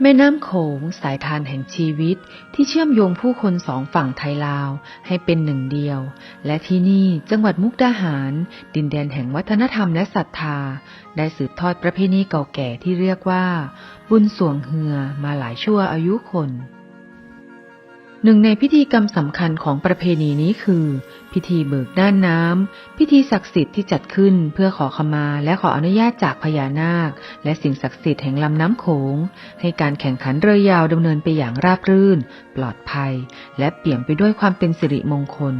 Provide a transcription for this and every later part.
แม่น้ำโขงสายทานแห่งชีวิตที่เชื่อมโยงผู้คนสองฝั่งไทยลาวให้เป็นหนึ่งเดียว และที่นี่จังหวัดมุกดาหาร ดินแดนแห่งวัฒนธรรมและศรัทธา ได้สืบทอดประเพณีเก่าแก่ที่เรียกว่า บุญสวงเฮือมาหลายชั่วอายุคน หนึ่งในพิธีกรรมสำคัญของประเพณีนี้คือ พิธีเบิกด้านน้ำ พิธีศักดิ์สิทธิ์ที่จัดขึ้นเพื่อขอขมาและขออนุญาตจากพญานาค และสิ่งศักดิ์สิทธิ์แห่งลำน้ำโขง ให้การแข่งขันเรือยาวดำเนินไปอย่างราบรื่น ปลอดภัย และเปี่ยมไปด้วยความเป็นสิริมงคล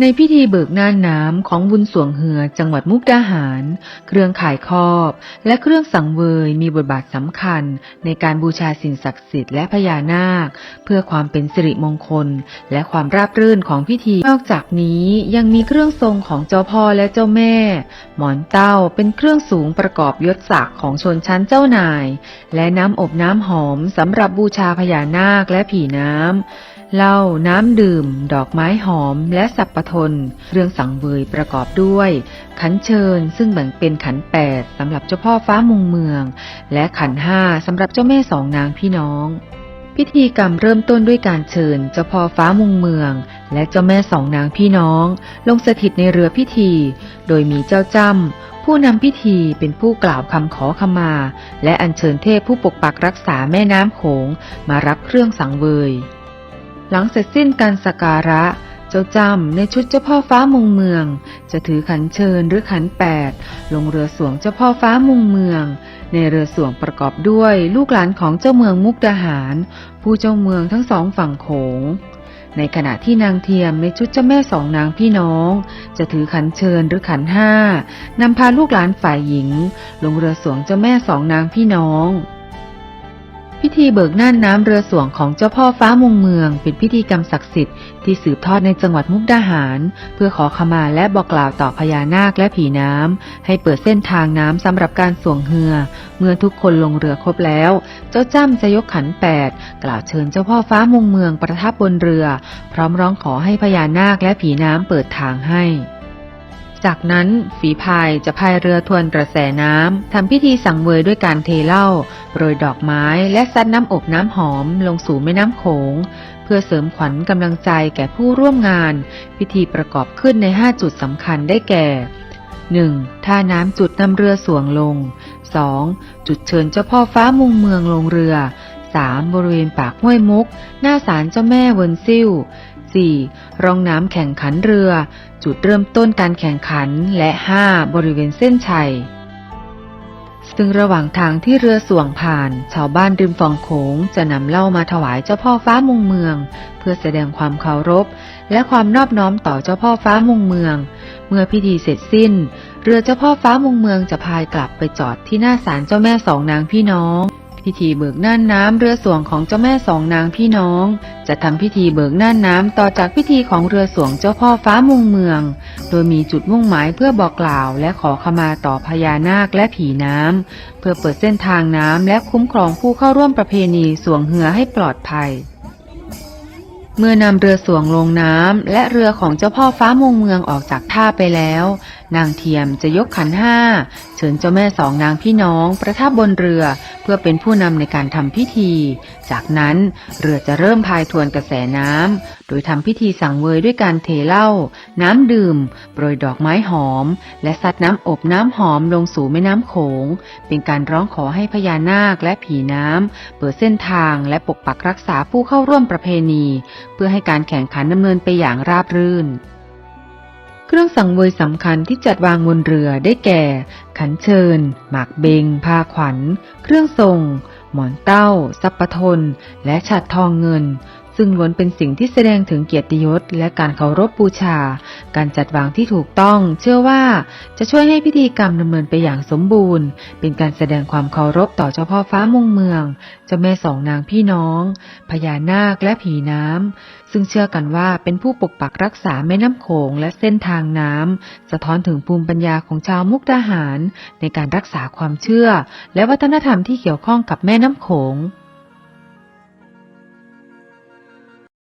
ในพิธีเบิกน่านน้ำของบุญสวงเหือจังหวัดมุกดาหาร เครื่องขายครอบ และเครื่องสังเวยมีบทบาทสำคัญ ในการบูชาสิ่งศักดิ์สิทธิ์และพญานาค เพื่อความเป็นสิริมงคล และความราบรื่นของพิธี นอกจากนี้ยังมีเครื่องทรงของเจ้าพ่อและเจ้าแม่ หมอนเต้าเป็นเครื่องสูงประกอบยศศักดิ์ของชนชั้นเจ้านาย และน้ำอบน้ำหอมสำหรับบูชาพญานาคและผีน้ำ เหล้าน้ำดื่ม ดอกไม้หอม และสับปะทนเรื่องสังเวยประกอบด้วย ขันเชิญซึ่งแบ่งเป็นขันแปดสำหรับเจ้าพ่อฟ้ามุงเมือง และขันห้าสำหรับเจ้าแม่สองนางพี่น้อง พิธีกรรมเริ่มต้นด้วยการเชิญ เจ้าพ่อฟ้ามุงเมือง และเจ้าแม่สองนางพี่น้อง ลงสถิตในเรือพิธี โดยมีเจ้าจ้ำผู้นำพิธีเป็นผู้กล่าวคำขอขมา และอัญเชิญเทพผู้ปกปักรักษาแม่น้ำโขงมารับเครื่องสังเวย หลังเสร็จสิ้นการสักการะ เจ้าจำในชุดเจ้าพ่อฟ้ามุงเมือง จะถือขันเชิญหรือขันแปดลงเรือสวงเจ้าพ่อฟ้ามุงเมือง ในเรือสวงประกอบด้วยลูกหลานของเจ้าเมืองมุกดาหาร ผู้เจ้าเมืองทั้งสองฝั่งโขงในขณะที่นางเทียมในชุดเจ้าแม่สองนางพี่น้อง จะถือขันเชิญหรือขันห้านำพาลูกหลานฝ่ายหญิง ลงเรือสวงเจ้าแม่สองนางพี่น้อง พิธีเบิกน่านน้ำเรือสวงของเจ้าพ่อฟ้ามุงเมือง เป็นพิธีกรรมศักดิ์สิทธิ์ที่สืบทอดในจังหวัดมุกดาหาร เพื่อขอขมาและบอกกล่าวต่อพญานาคและผีน้ำ ให้เปิดเส้นทางน้ำสำหรับการสวงเฮือ เมื่อทุกคนลงเรือครบแล้ว เจ้าจ้ำจะยกขันแปดกล่าวเชิญเจ้าพ่อฟ้ามุงเมืองประทับบนเรือ พร้อมร้องขอให้พญานาคและผีน้ำเปิดทางให้ จากนั้นฝีพายจะพายเรือทวนกระแสน้ำทำพิธีสังเวยด้วยการเทเหล้าโรยดอกไม้และซัดน้ำอบน้ำหอมลงสู่แม่น้ำโขง เพื่อเสริมขวัญกำลังใจแก่ผู้ร่วมงาน พิธีประกอบขึ้นใน 5 จุดสำคัญได้แก่ 1. ท่าน้ำจุดนำเรือสวงลง 2. จุดเชิญเจ้าพ่อฟ้ามุงเมืองลงเรือ 3. บริเวณปากห้วยมุก หน้าศาลเจ้าแม่เวินซิ่ว 4. ร่องน้ำแข่งขันเรือ จุดเริ่มต้นการแข่งขันและ 5. บริเวณเส้นชัย ซึ่งระหว่างทางที่เรือส่วงผ่าน ชาวบ้านริมฝั่งโขงจะนำเหล้ามาถวายเจ้าพ่อฟ้ามุงเมือง เพื่อแสดงความเคารพ และความนอบน้อมต่อเจ้าพ่อฟ้ามุงเมือง เมื่อพิธีเสร็จสิ้น เรือเจ้าพ่อฟ้ามุงเมืองจะพายกลับไปจอดที่หน้าศาลเจ้าแม่สองนางพี่น้อง พิธีเบิกน่านน้ำเรือสวงของเจ้าแม่สองนางพี่น้อง จะทำพิธีเบิกน่านน้ำต่อจากพิธีของเรือสวงเจ้าพ่อฟ้ามุงเมือง โดยมีจุดมุ่งหมายเพื่อบอกกล่าวและขอขมาต่อพญานาคและผีน้ำ เพื่อเปิดเส้นทางน้ำและคุ้มครองผู้เข้าร่วมประเพณีสวงเหือให้ปลอดภัยเมื่อนำเรือสวงลงน้ำและเรือของเจ้าพ่อฟ้ามุงเมืองออกจากท่าไปแล้ว นางเทียมจะยกขันห้า ชิญเจ้าแม่สองนางพี่น้องประทับบนเรือเพื่อเป็นผู้นำในการทำพิธี จากนั้นเรือจะเริ่มพายทวนกระแสน้ำ โดยทำพิธีสังเวยด้วยการเทเหล้า น้ำดื่ม โปรยดอกไม้หอม และซัดน้ำอบน้ำหอมลงสู่แม่น้ำโขง เป็นการร้องขอให้พญานาคและผีน้ำ เปิดเส้นทางและปกปักรักษาผู้เข้าร่วมประเพณี เพื่อให้การแข่งขันดำเนินไปอย่างราบรื่น เครื่องสังเวยสำคัญที่จัดวางบนเรือได้แก่ ขันเชิญ หมากเบงผ้าขวัญ เครื่องทรง หมอนเต้า สัปปทน และฉัดทองเงิน ซึ่งล้วนเป็นสิ่งที่แสดงถึงเกียรติยศและการเคารพบูชา การจัดวางที่ถูกต้อง เชื่อว่าจะช่วยให้พิธีกรรมดำเนินไปอย่างสมบูรณ์ เป็นการแสดงความเคารพต่อเจ้าพ่อฟ้ามงเมือง เจ้าแม่สองนางพี่น้อง พญานาคและผีน้ำ ซึ่งเชื่อกันว่าเป็นผู้ปกปักรักษาแม่น้ำโขงและเส้นทางน้ำสะท้อนถึงภูมิปัญญาของชาวมุกดาหาร ในการรักษาความเชื่อ และวัฒนธรรมที่เกี่ยวข้องกับแม่น้ำโขง